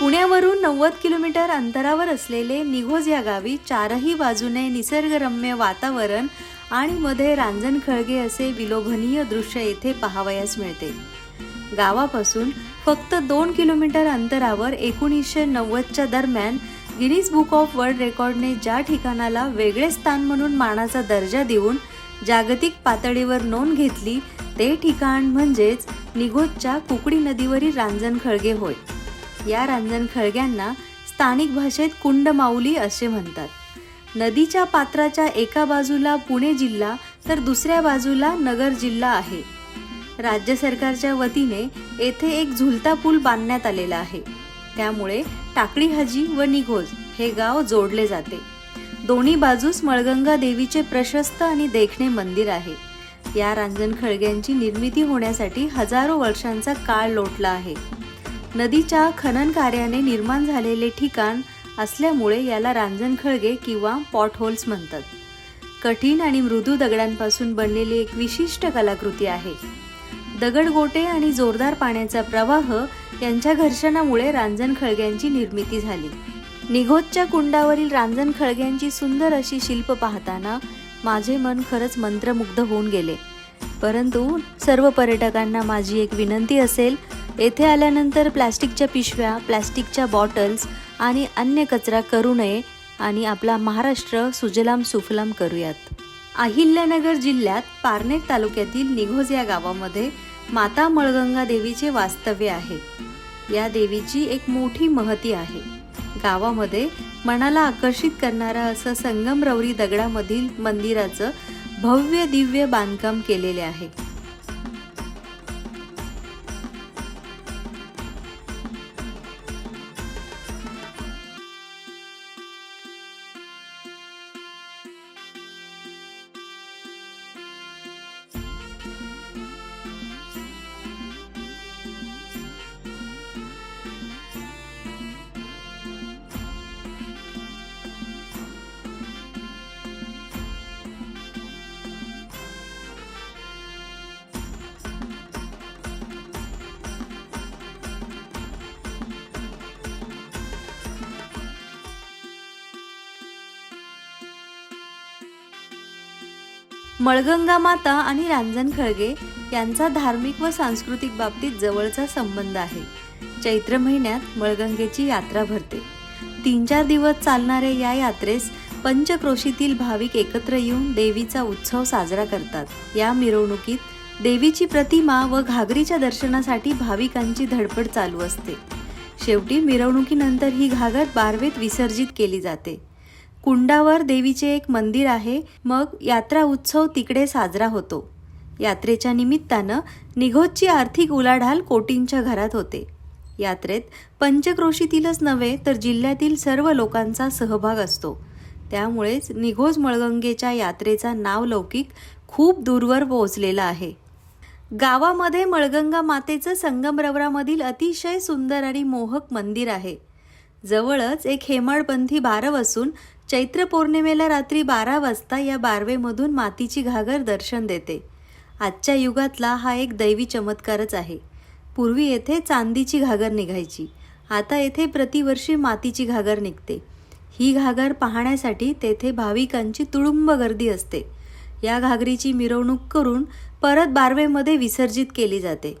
पुण्यावरून नव्वद किलोमीटर अंतरावर असलेले निघोज या गावी चारही बाजूने निसर्गरम्य वातावरण आणि मध्ये रांजण खळगे असे विलोभनीय दृश्य येथे पाहावयास मिळते. गावापासून फक्त दोन किलोमीटर अंतरावर एकोणीसशे नव्वदच्या दरम्यान गिनीज बुक ऑफ वर्ल्ड रेकॉर्डने ज्या ठिकाणाला वेगळे स्थान म्हणून मानाचा दर्जा देऊन जागतिक पातळीवर नोंद घेतली ते ठिकाण म्हणजेच निघोजच्या कुकडी नदीवरील रांजण खळगे होय. या रांजण खळग्यांना स्थानिक भाषेत कुंड माऊली असे म्हणतात. नदीच्या पात्राच्या एका बाजूला पुणे जिल्हा तर दुसऱ्या बाजूला नगर जिल्हा आहे. राज्य सरकारच्या वतीने येथे एक झुलता पूल बांधण्यात आलेला आहे. त्यामुळे टाकळी हाजी व निघोज हे गाव जोडले जाते. दोन्ही बाजूस मळगंगा देवीचे प्रशस्त आणि देखणे मंदिर आहे. या रांजण खळग्यांची निर्मिती होण्यासाठी हजारो वर्षांचा काळ लोटला आहे. नदीच्या खनन कार्याने निर्माण झालेले ठिकाण असल्यामुळे याला रांजण खळगे किंवा पॉट होल्स म्हणतात. कठीण आणि मृदू दगडांपासून बनलेली एक विशिष्ट कलाकृती आहे. दगडगोटे आणि जोरदार पाण्याचा प्रवाह यांच्या घर्षणामुळे रांजण खळग्यांची निर्मिती झाली. निघोजच्या कुंडावरील रांजण खळग्यांची सुंदर अशी शिल्प पाहताना माझे मन खरंच मंत्रमुग्ध होऊन गेले. परंतु सर्व पर्यटकांना माझी एक विनंती असेल येथे आल्यानंतर प्लॅस्टिकच्या पिशव्या प्लॅस्टिकच्या बॉटल्स आणि अन्य कचरा करू नये आणि आपला महाराष्ट्र सुजलाम सुफलाम करूयात. अहिल्यानगर जिल्ह्यात पारनेर तालुक्यातील निघोज या गावामध्ये माता मळगंगा देवीचे वास्तव्य आहे. या देवीची एक मोठी महती आहे. गावामध्ये मनाला आकर्षित करणारा असं संगमरवरी दगडामधील मंदिराचं भव्य दिव्य बांधकाम केलेले आहे. मळगंगा माता आणि रांजण खळगे यांचा धार्मिक व सांस्कृतिक बाबतीत जवळचा संबंध आहे. चैत्र महिन्यात मळगंगेची यात्रा भरते. तीन चार दिवस चालणाऱ्या या यात्रेस पंचक्रोशीतील भाविक एकत्र येऊन देवीचा उत्सव साजरा करतात. या मिरवणुकीत देवीची प्रतिमा व घागरीच्या दर्शनासाठी भाविकांची धडपड चालू असते. शेवटी मिरवणुकीनंतर ही घागर बारवेत विसर्जित केली जाते. कुंडावर देवीचे एक मंदिर आहे. मग यात्रा उत्सव तिकडे साजरा होतो. यात्रेच्या निमित्तानं निघोजची आर्थिक उलाढाल कोटींच्या घरात होते. यात्रेत पंचक्रोशीतीलच नव्हे तर जिल्ह्यातील सर्व लोकांचा सहभाग असतो. त्यामुळेच निघोज मळगंगेच्या यात्रेचा नावलौकिक खूप दूरवर पोहोचलेला आहे. गावामध्ये मळगंगा मातेचं संगमरवरामधील अतिशय सुंदर आणि मोहक मंदिर आहे. जवळच एक हेमाडपंथी बारव असून चैत्र पौर्णिमेला रात्री बारा वाजता या बारवेमधून मातीची घागर दर्शन देते. आजच्या युगातला हा एक दैवी चमत्कारच आहे. पूर्वी येथे चांदीची घागर निघायची. आता येथे प्रतिवर्षी मातीची घागर निघते. ही घागर पाहण्यासाठी तेथे भाविकांची तुडुंब गर्दी असते. या घागरीची मिरवणूक करून परत बारवेमध्ये विसर्जित केली जाते.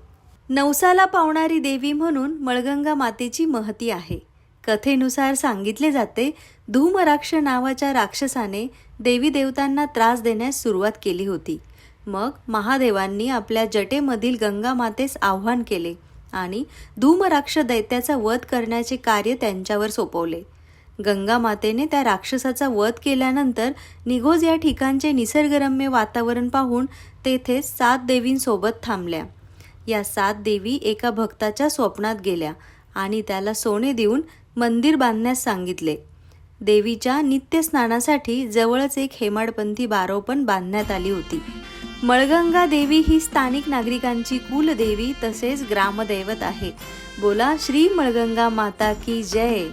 नवसाला पावणारी देवी म्हणून मळगंगा मातेची महती आहे. कथेनुसार सांगितले जाते धूमराक्ष नावाच्या राक्षसाने देवी देवतांना त्रास देण्यास सुरुवात केली होती. मग महादेवांनी आपल्या जटेमधील गंगा मातेस आव्हान केले आणि धूमराक्ष दैत्याचा वध करण्याचे कार्य त्यांच्यावर सोपवले. गंगा मातेने त्या राक्षसाचा वध केल्यानंतर निघोज या ठिकाणचे निसर्गरम्य वातावरण पाहून तेथे सात देवींसोबत थांबल्या. या सात देवी एका भक्ताच्या स्वप्नात गेल्या आणि त्याला सोने देऊन मंदिर बांधण्यास सांगितले. देवीच्या नित्य स्नानासाठी जवळच एक हेमाडपंथी बारव पण बांधण्यात आली होती. मळगंगा देवी ही स्थानिक नागरिकांची कुलदेवी तसेच ग्रामदैवत आहे. बोला श्री मळगंगा माता की जय.